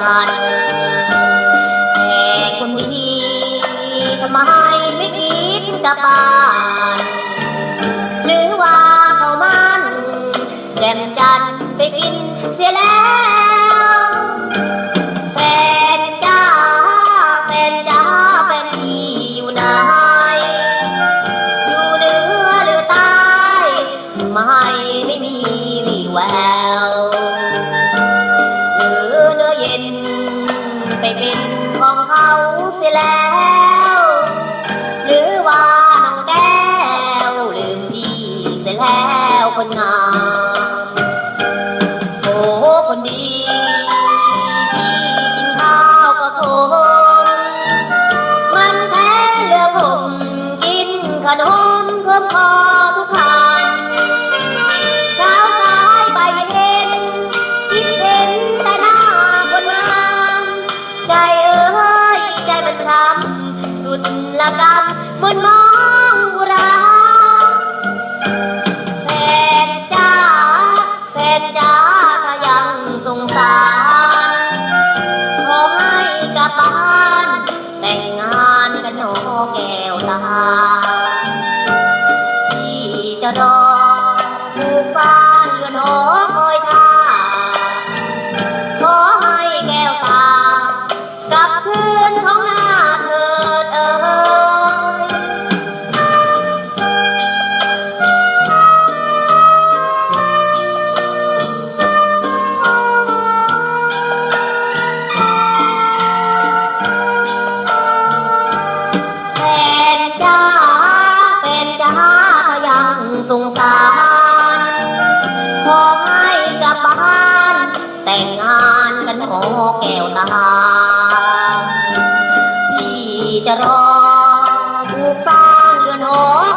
แต่คนดีทำไมไม่คิดจะปานหรือว่าเขามันแจ่มจันไปกินเสียแล้ว แล้วคนงามโอ้คนดีพี่กินข้าวก็คงมันแพ้เหลือผมกินขนมเพิ่มคอทุกคำเช้าสายไปเห็นคิดเห็นแต่หน้าคนงามใจเอ้ยใจมันช้ำสุดละกำมันมอง งสงสาร ขอให้กลับบ้าน แต่งงานกันโนแก้วตา ที่จะรอผูกฟ้านเรือนหอคอย สงสาร ขอให้กลับบ้าน แต่งงานกันหอแก้วตา พี่จะรอ ผูกสร้างเรือนหอ